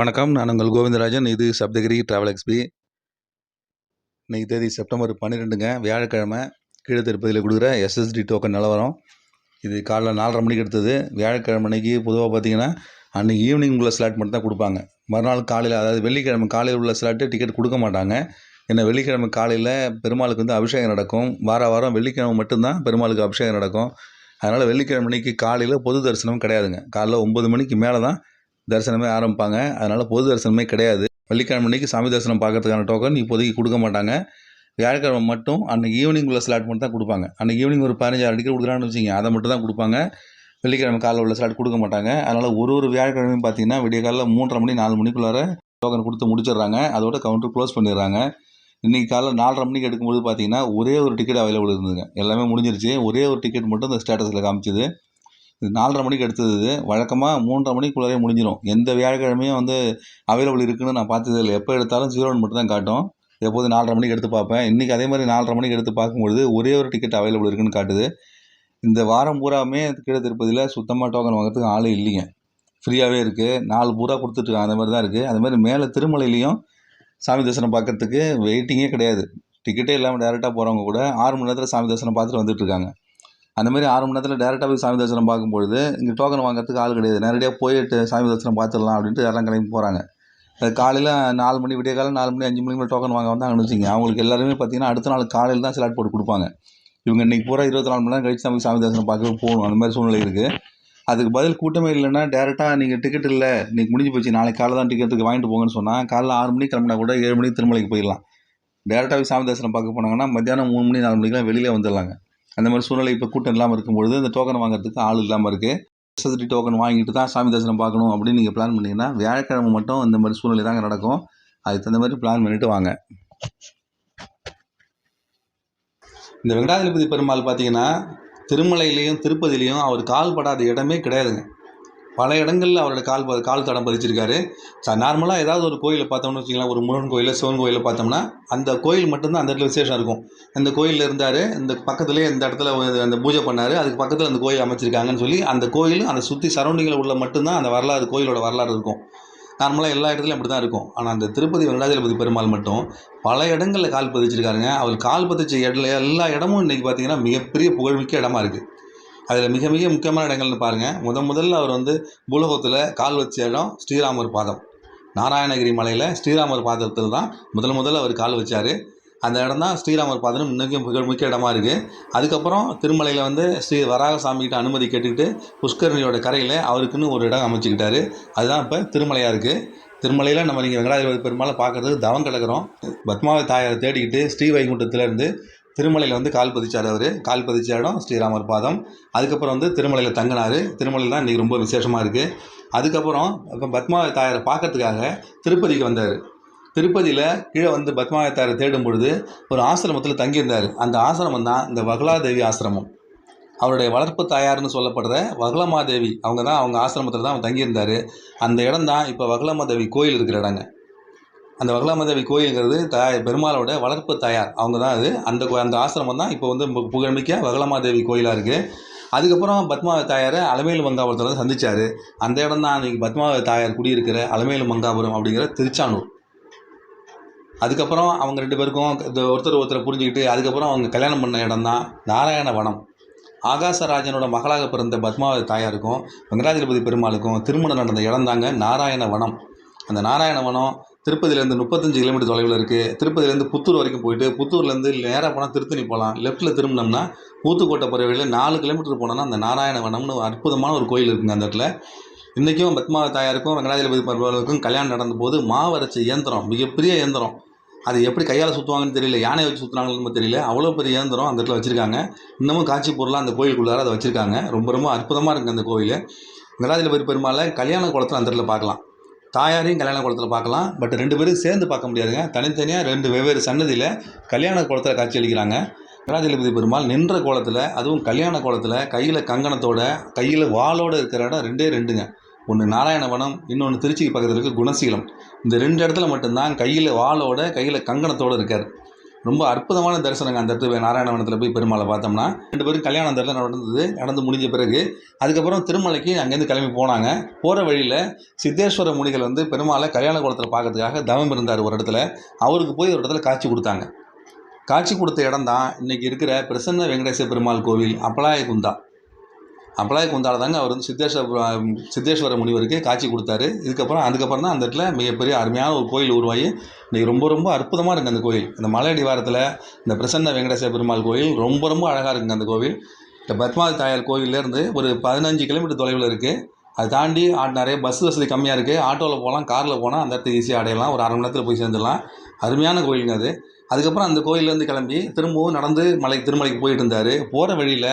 வணக்கம். நான் உங்கள் கோவிந்தராஜன். இது சப்தகிரி ட்ராவல் எக்ஸ்பி இன்னைக்கு தேதி செப்டம்பர் பன்னிரெண்டுங்க. வியாழக்கிழமை கீழே திருப்பதியில் கொடுக்குற எஸ்எஸ்டி டோக்கன் நிலவரம். இது காலைல நாலரை மணிக்கு எடுத்தது. வியாழக்கிழமை அன்னைக்கு பொதுவாக பார்த்தீங்கன்னா அன்றைக்கி ஈவினிங் உள்ள ஸ்லாட் மட்டும் தான் கொடுப்பாங்க. மறுநாள் காலையில் அதாவது வெள்ளிக்கிழமை காலையில் உள்ள ஸ்லாட்டு டிக்கெட் கொடுக்க மாட்டாங்க. ஏன்னா வெள்ளிக்கிழமை காலையில் பெருமாளுக்கு வந்து அபிஷேகம் நடக்கும். வார வாரம் வெள்ளிக்கிழமை மட்டும்தான் பெருமாளுக்கு அபிஷேகம் நடக்கும். அதனால் வெள்ளிக்கிழமை அன்னைக்கு காலையில் பொது தரிசனம் கிடையாதுங்க. காலைல ஒம்பது மணிக்கு மேலே தான் தரிசனமே ஆரம்பிப்பாங்க. அதனால் பொது தரிசனமே கிடையாது. வெள்ளிக்கிழமை அன்னைக்கு சாமி தரிசனம் பார்க்கறதுக்கான டோக்கன் இப்போதைக்கு கொடுக்க மாட்டாங்க. வியாழக்கிழமை மட்டும் அன்றைக்கி ஈவினிங் உள்ள ஸ்லாட் மட்டும் தான் கொடுப்பாங்க. அன்றைக்கி ஈவினிங் ஒரு பதினஞ்சாயிரம் டிக்கெட் கொடுக்குறான்னு வச்சுங்க அதை மட்டும் தான் கொடுப்பாங்க. வெள்ளிக்கிழமை காலைல உள்ள ஸ்லாட் கொடுக்க மாட்டாங்க. அதனால் ஒரு ஒரு வியாழக்கிழமையும் பார்த்தீங்கன்னா விடிய காலைல மூன்றரை மணி நாலு மணிக்குள்ளார டோக்கன் கொடுத்து முடிச்சிடுறாங்க. அதோட கவுண்டர் க்ளோஸ் பண்ணிடுறாங்க. இன்றைக்கி காலைல நாலரை மணிக்கு எடுக்கும்போது பார்த்தீங்கன்னா ஒரே ஒரு டிக்கெட் அவைலபிள் இருந்ததுங்க. எல்லாமே முடிஞ்சிருச்சு. ஒரே ஒரு டிக்கெட் மட்டும் இந்த ஸ்டேட்டஸில் காமிச்சிது. இது நாலரை மணிக்கு எடுத்தது இது. வழக்கமாக மூன்றரை மணிக்குள்ளாரே முடிஞ்சிடும் எந்த வியாழக்கிழமையும் வந்து அவைலபிள் இருக்குதுன்னு நான் பார்த்தது இல்லை. எப்போ எடுத்தாலும் ஜீரோன்னு மட்டும் தான் காட்டும். எப்போது நாலரை மணிக்கு எடுத்து பார்ப்பேன். இன்றைக்கி அதே மாதிரி நாலரை மணிக்கு எடுத்து பார்க்கும்பொழுது ஒரே ஒரு டிக்கெட் அவைலபிள் இருக்குதுன்னு காட்டுது. இந்த வாரம் பூராமே கீழே திருப்பதியில் சுத்தமாக டோக்கன் வாங்குறதுக்கு ஆளே இல்லைங்க. ஃப்ரீயாகவே இருக்குது நாலு பூரா கொடுத்துட்ருக்காங்க அந்த மாதிரி தான் இருக்குது அது மாதிரி மேலே திருமலையிலையும் சாமி தரிசனம் பார்க்கறதுக்கு வெயிட்டிங்கே கிடையாது. டிக்கெட்டே இல்லாமல் டேரெக்டாக போகிறவங்க கூட ஆறு மணி நேரத்தில் சாமி தரிசனம் பார்த்துட்டு வந்துட்டுருக்காங்க அந்த மாதிரி ஆறு மணி நேரத்தில் டேரெக்டாக போய் சாமி தரிசனம் பார்க்கும்பொழுது இங்கே டோக்கன் வாங்குறதுக்கு ஆள் கிடையாது. நேரடியாக போயிட்டு சாமி தரிசனம் பார்த்துடலாம் அப்படின்ட்டு எல்லாம் கிளம்பி போகிறாங்க காலையில் நாலு மணி விடிய காலம் நாலு மணி அஞ்சு மணிக்கு மேலே டோக்கன் வாங்க வந்தாங்கன்னு வச்சுங்க அவங்களுக்கு எல்லாருமே பார்த்தீங்கன்னா அடுத்த நாள் காலையில் தான் ஸ்லாட் போட்டு கொடுப்பாங்க. இவங்க இன்றைக்கி பூரா இருபத்தி நாலு மணி நேரம் கழிச்சு நமக்கு சாமி தரிசனம் பார்க்க போகணும். அந்த மாதிரி சூழ்நிலை இருக்குது அதுக்கு பதில் கூட்டமே இல்லைன்னா டேரெக்டாக நீங்கள் டிக்கெட் இல்லை இன்றைக்கி முடிஞ்சு போச்சு நாளைக்கு காலையில் தான் டிக்கெட்டுக்கு வாங்கிட்டு போங்கன்னு சொன்னால் காலைல ஆறு மணிக்கு கிளம்புனா கூட ஏழு மணிக்கு திருமலைக்கு போயிடலாம். டேரெக்டாக சாமி தரிசனம் பார்க்க போனாங்கன்னா மத்தியானம் மூணு மணி நாலு மணிக்கெலாம் வெளியே வந்துடலாங்க. அந்த மாதிரி சூழ்நிலை இப்போ கூட்டம் இல்லாமல் இருக்கும்பொழுது இந்த டோக்கன் வாங்குறதுக்கு ஆள் இல்லாமல் இருக்குது எஸ்எஸ்டி டோக்கன் வாங்கிட்டு தான் சாமி தரிசனம் பார்க்கணும் அப்படின்னு நீங்கள் பிளான் பண்ணிங்கன்னா வியாழக்கிழமை மட்டும் இந்த மாதிரி சூழ்நிலை தாங்க நடக்கும். அதுக்கு தகுந்த மாதிரி பிளான் பண்ணிவிட்டு வாங்க. இந்த வெங்கடாதிபதி பெருமாள் பார்த்தீங்கன்னா திருமலையிலையும் திருப்பதிலையும் அவர் கால் படாத இடமே கிடையாதுங்க. பல இடங்களில் அவரோட கால் ப- கால் தடம் பதிச்சிருக்காரு. ச நார்மலாக ஏதாவது ஒரு கோயிலை பார்த்தோம்னு வச்சுக்கலாம் ஒரு முருகன் கோயிலில் சிவன் கோயிலில் பார்த்தோம்னா அந்த கோயில் மட்டும்தான் அந்த இடத்துல விசேஷம் இருக்கும். இந்த கோயிலில் இருந்தார் இந்த பக்கத்துலேயே இந்த இடத்துல அந்த பூஜை பண்ணார் அதுக்கு பக்கத்தில் அந்த கோயில் அமைச்சிருக்காங்கன்னு சொல்லி அந்த கோயில் அந்த சுற்றி சரௌண்டிங்கில் உள்ள மட்டும்தான் அந்த வரலாறு கோயிலோட வரலாறு இருக்கும். நார்மலாக எல்லா இடத்துலையும் அப்படி தான் இருக்கும். ஆனால் அந்த திருப்பதி வெங்கடாஜலபதி பெருமாள் மட்டும் பல இடங்களில் கால் பதிச்சிருக்காருங்க. அவர் கால் பதிச்ச இடத்துல எல்லா இடமும் இன்றைக்கி பார்த்தீங்கன்னா மிகப்பெரிய புகழ்மிக்க இடமா இருக்குது அதில் மிக மிக முக்கியமான இடங்கள்னு பாருங்கள் முத முதல்ல அவர் வந்து பூலோகத்தில் கால் வச்ச இடம் ஸ்ரீராமர் பாதம். நாராயணகிரி மலையில் ஸ்ரீராமர் பாதத்தில் தான் முதல் முதல்ல அவர் கால் வச்சார். அந்த இடம் தான் ஸ்ரீராமர் பாதம் இன்னைக்கும் மிக முக்கிய இடமா இருக்குது அதுக்கப்புறம் திருமலையில் வந்து ஸ்ரீ வராகசாமிகிட்ட அனுமதி கேட்டுக்கிட்டு புஷ்கரணியோட கரையில் அவருக்குன்னு ஒரு இடம் அமைச்சிக்கிட்டாரு. அதுதான் இப்போ திருமலையாக இருக்குது திருமலையில் நம்ம நீங்கள் வெங்கடாதிபதி பெருமாளை பார்க்குறது தவம் கிடக்கிறோம். பத்மாவதி தாயாரை தேடிக்கிட்டு ஸ்ரீ வைகுண்டத்துலேருந்து திருமலையில் வந்து கால் பதிச்சார் அவர். கால் பதிச்ச இடம் ஸ்ரீராமர் பாதம். அதுக்கப்புறம் வந்து திருமலையில் தங்கினார். திருமலையில் தான் இன்றைக்கி ரொம்ப விசேஷமாக இருக்குது அதுக்கப்புறம் இப்போ பத்மாவதி தாயாரை பார்க்கறதுக்காக திருப்பதிக்கு வந்தார். திருப்பதியில் கீழே வந்து பத்மாவதி தாயாரை தேடும் பொழுது ஒரு ஆசிரமத்தில் தங்கியிருந்தார். அந்த ஆசிரமம் தான் இந்த வகலாதேவி ஆசிரமம். அவருடைய வளர்ப்பு தாயார்னு சொல்லப்படுற வகலமாதேவி. அவங்க தான் அவங்க ஆசிரமத்தில் தான் அவங்க தங்கியிருந்தார். அந்த இடம் தான் இப்போ வகலமாதேவி கோயில் இருக்கிற இடங்க. அந்த வகலாமாதேவி கோயிலுங்கிறது தாய் பெருமாளோட வளர்ப்பு தாயார். அவங்க தான் அது. அந்த கோ- அந்த ஆசிரமம் தான் இப்போ வந்து பு- புகழ்மிக்க வகலமாதேவி கோயிலாக இருக்குது அதுக்கப்புறம் பத்மாவதி தாயாரை அலமேலு மங்காபுரத்தில் தான் சந்திச்சார். அந்த இடம் தான் அன்றைக்கி பத்மாவதி தாயார் குடியிருக்கிற அலமேலு மங்காபுரம் அப்படிங்கிற திருச்சானூர். அதுக்கப்புறம் அவங்க ரெண்டு பேருக்கும் இந்த ஒருத்தர் ஒருத்தரை புரிஞ்சுக்கிட்டு அதுக்கப்புறம் அவங்க கல்யாணம் பண்ண இடம் தான் நாராயணவனம். ஆகாசராஜனோட மகளாக பிறந்த பத்மாவதி தாயாருக்கும் வெங்கடாஜலபதி பெருமாளுக்கும் திருமணம் நடந்த இடம் தாங்க நாராயணவனம். அந்த நாராயண வனம் திருப்பதியிலேருந்து முப்பத்தஞ்சு கிலோமீட்டர் தொலைவில் இருக்குது திருப்பதியிலேருந்து புத்தூர் வரைக்கும் போயிட்டு புத்தூர்லேருந்து நேராக போனால் திருத்தணி போகலாம் லெஃப்ட்டில் திரும்பினோம்னா ஊத்துக்கோட்டை பறவையில் நாலு கிலோமீட்டர் போனோம்னா அந்த நாராயணவனம்னு ஒரு அற்புதமான ஒரு கோயில் இருக்குங்க அந்த இடத்துல. இன்றைக்கும் பத்மா தாயாருக்கும் வெங்கடாஜலபதி பெருமாளுக்கும் கல்யாணம் நடந்தபோது மாவரைச்ச இயந்திரம் மிகப்பெரிய இயந்திரம். அது எப்படி கையால் சுற்றுவாங்கன்னு தெரியல யானை வச்சு சுற்றுறாங்கன்னு தெரியல. அவ்வளோ பெரிய இயந்திரம் அந்த இடத்துல வச்சுருக்காங்க. இன்னமும் காட்சி பொருளாக அந்த கோயிலுக்குள்ளார அதை வச்சுருக்காங்க. ரொம்ப ரொம்ப அற்புதமாக இருக்குது அந்த கோயில். வெங்கடாஜலபதி பெருமாளை கல்யாண குளத்தில் அந்த இடத்துல பார்க்கலாம். தாயாரையும் கல்யாண குளத்தில் பார்க்கலாம். பட் ரெண்டு பேரும் சேர்ந்து பார்க்க முடியாதுங்க. தனித்தனியாக ரெண்டு வெவ்வேறு சன்னதியில் கல்யாண குளத்தில் காட்சி அளிக்கிறாங்க. வெங்கடாஜலபதி பெருமாள் நின்ற கோலத்தில் அதுவும் கல்யாண கோலத்தில் கையில் கங்கணத்தோட கையில் வாளோட இருக்கிற இடம் ரெண்டே ரெண்டுங்க. ஒன்று நாராயணவனம் இன்னொன்று திருச்சிக்கு பக்கத்தில் இருக்க குணசீலம். இந்த ரெண்டு இடத்துல மட்டும்தான் கையில் வாளோட கையில் கங்கணத்தோடு இருக்கார். ரொம்ப அற்புதமான தரிசனங்க அந்த இடத்துல நாராயணவனத்தில் போய் பெருமாளை பார்த்தோம்னா. ரெண்டு பேரும் கல்யாணம் அந்த இடத்துல நடந்தது நடந்து முடிஞ்ச பிறகு அதுக்கப்புறம் திருமலைக்கு அங்கேருந்து கிளம்பி போனாங்க. போகிற வழியில் சித்தேஸ்வர முனிகள் வந்து பெருமாளை கல்யாண குளத்தில் பார்க்கறதுக்காக தவம் இருந்தார் ஒரு இடத்துல. அவருக்கு போய் ஒரு இடத்துல காட்சி கொடுத்தாங்க. காட்சி கொடுத்த இடம் தான் இன்றைக்கி இருக்கிற பிரசன்ன வெங்கடேச பெருமாள் கோவில் அப்பலாய குந்தா. அப்பலாய குந்தால தாங்க அவர் வந்து சித்தேஸ்வர சித்தேஸ்வர முனிவருக்கு காட்சி கொடுத்தாரு. இதுக்கப்புறம் அதுக்கப்புறம் தான் அந்த இடத்துல மிகப்பெரிய அருமையான ஒரு கோயில் உருவாகி இன்றைக்கி ரொம்ப ரொம்ப அற்புதமாக இருக்குது அந்த கோயில். இந்த மலை அடிவாரத்தில் இந்த பிரசன்ன வெங்கடேச பெருமாள் கோயில் ரொம்ப ரொம்ப அழகாக இருக்குங்க அந்த கோவில். இந்த பத்மாவதி தாயார் கோயிலேருந்து ஒரு பதினஞ்சு கிலோமீட்டர் தொலைவில் இருக்குது அதை தாண்டி நிறைய பஸ் வசதி கம்மியாக இருக்குது ஆட்டோவில் போகலாம் காரில் போனால் அந்த இடத்துக்கு ஈஸியாக அடையலாம். ஒரு அரை மணி நேரத்தில் போய் சேர்ந்துடலாம். அருமையான கோயிலுங்க அது. அதுக்கப்புறம் அந்த கோயிலேருந்து கிளம்பி திரும்பவும் நடந்து மலை திருமலைக்கு போயிட்டு இருந்தார். போகிற வழியில்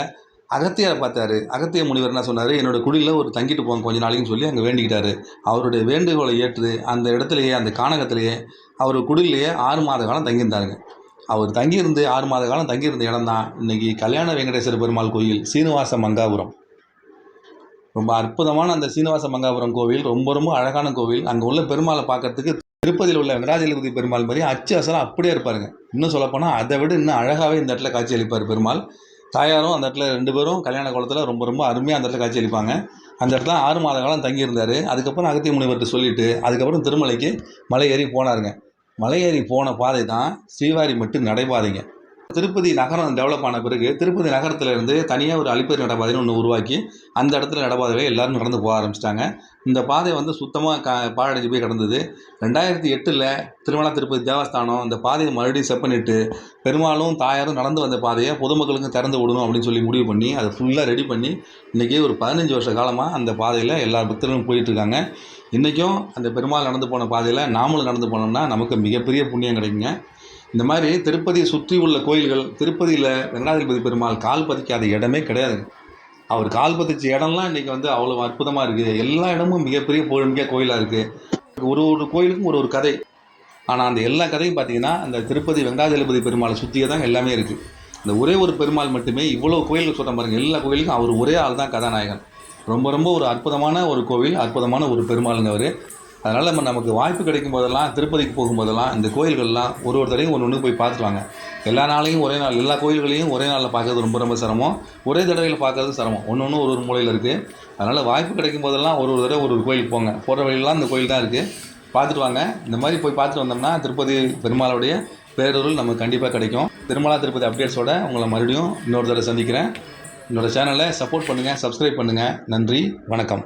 அகத்தியார் பார்த்தாரு. அகத்திய முனிவர் என்ன சொன்னார்? என்னோட குடியில் ஒரு தங்கிட்டு போங்க கொஞ்ச நாளைக்குன்னு சொல்லி அங்கே வேண்டிக்கிட்டாரு. அவருடைய வேண்டுகோளை ஏற்று அந்த இடத்துலையே அந்த கானகத்திலேயே அவர் குடிலேயே ஆறு மாத காலம் தங்கியிருந்தாருங்க. அவர் தங்கியிருந்து ஆறு மாத காலம் தங்கியிருந்த இடம் தான் இன்றைக்கி கல்யாண வெங்கடேஸ்வர பெருமாள் கோயில் சீனிவாச மங்காபுரம். ரொம்ப அற்புதமான அந்த சீனிவாச மங்காபுரம் கோவில் ரொம்ப ரொம்ப அழகான கோவில். அங்கே உள்ள பெருமாளை பார்க்கறதுக்கு திருப்பதியில் உள்ள வெங்கடாஜலபதி பெருமாள் மாதிரி அச்சு அசலாக அப்படியே இருப்பாருங்க. இன்னும் சொல்லப்போனால் அதை விட இன்னும் அழகாகவே இந்த இடத்துல காட்சி அளிப்பார் பெருமாள். தாயாரும் அந்த இடத்துல ரெண்டு பேரும் கல்யாண குளத்தில் ரொம்ப ரொம்ப அருமையாக அந்த இடத்துல காட்சி அளிப்பாங்க. அந்த இடத்துல ஆறு மாத காலம் தங்கியிருந்தார். அதுக்கப்புறம் அகத்திய முனிவர்கிட்ட சொல்லிவிட்டு அதுக்கப்புறம் திருமலைக்கு மலை ஏறி போனாருங்க. மலை ஏறி போன பாதை தான் ஸ்ரீவாரி மட்டும் நடைபாதைங்க. திருப்பதி நகரம் டெவலப் ஆன பிறகு திருப்பதி நகரத்துல இருந்து தனியாக ஒரு அழிப்பறி நடப்பாதைன்னு ஒன்று உருவாக்கி அந்த இடத்துல நடைபாதையில் எல்லாரும் நடந்து போக ஆரம்பிச்சிட்டாங்க. இந்த பாதை வந்து சுத்தமாக க பாழடைஞ்சு போய் கிடந்தது. ரெண்டாயிரத்தி எட்டில் திருமலா திருப்பதி தேவஸ்தானம் இந்த பாதையை மறுபடியும் செப் பெருமாளும் தாயாரும் நடந்து வந்த பாதையை பொதுமக்களுக்கும் திறந்து விடணும் அப்படின்னு சொல்லி முடிவு பண்ணி அதை ஃபுல்லாக ரெடி பண்ணி இன்றைக்கி ஒரு பதினஞ்சு வருஷ காலமாக அந்த பாதையில் எல்லா பக்தர்களும் போயிட்டுருக்காங்க இன்றைக்கும் அந்த பெருமாள் நடந்து போன பாதையில் நாமளும் நடந்து போனோம்னா நமக்கு மிகப்பெரிய புண்ணியம் கிடைக்குங்க. இந்த மாதிரி திருப்பதியை சுற்றி உள்ள கோயில்கள் திருப்பதியில் வெங்கடாதிபதி பெருமாள் கால் பதிக்காத இடமே கிடையாது. அவர் கால் பதிச்ச இடம்லாம் இன்றைக்கி வந்து அவ்வளோ அற்புதமாக இருக்குது எல்லா இடமும் மிகப்பெரிய புகழ்மிக்க கோயிலாக இருக்குது ஒரு ஒரு கோயிலுக்கும் ஒரு ஒரு கதை. ஆனால் அந்த எல்லா கதையும் பார்த்தீங்கன்னா அந்த திருப்பதி வெங்கடாஜலபதி பெருமாளை சுற்றியே தான் எல்லாமே இருக்குது இந்த ஒரே ஒரு பெருமாள் மட்டுமே இவ்வளோ கோயில்கள் சொல்கிற பாருங்க. எல்லா கோயிலுக்கும் அவர் ஒரே ஆள் தான் கதாநாயகன். ரொம்ப ரொம்ப ஒரு அற்புதமான ஒரு கோவில் அற்புதமான ஒரு பெருமாளுங்க அவர் அதனால் நம்ம நமக்கு வாய்ப்பு கிடைக்கும் போதெல்லாம் திருப்பதிக்கு போகும்போதெல்லாம் இந்த கோயில்கள்லாம் ஒரு ஒரு தடவையும் ஒன்று ஒன்று போய் பார்த்துட்டு வாங்க எல்லா நாளையும் ஒரே நாள் எல்லா கோயில்களையும் ஒரே நாளில் பார்க்கறது ரொம்ப ரொம்ப சிரமம். ஒரே தடவையில் பார்க்கறது சிரமம். ஒன்று ஒன்று ஒரு ஒரு மூலையில் இருக்குது அதனால் வாய்ப்பு கிடைக்கும் போதெல்லாம் ஒரு ஒரு தடவை ஒரு ஒரு கோயிலுக்கு போங்க. போகிற வழியெல்லாம் இந்த கோயில் தான் இருக்குது பார்த்துட்டு வாங்க. இந்த மாதிரி போய் பார்த்துட்டு வந்தோம்னா திருப்பதி பெருமாளுடைய பேரூரில் நமக்கு கண்டிப்பாக கிடைக்கும். திருமலா திருப்பதி அப்டேட்ஸோட உங்களை மறுபடியும் இன்னொரு தடவை சந்திக்கிறேன். என்னோடய சேனலை சப்போர்ட் பண்ணுங்கள் சப்ஸ்கிரைப் பண்ணுங்கள் நன்றி வணக்கம்.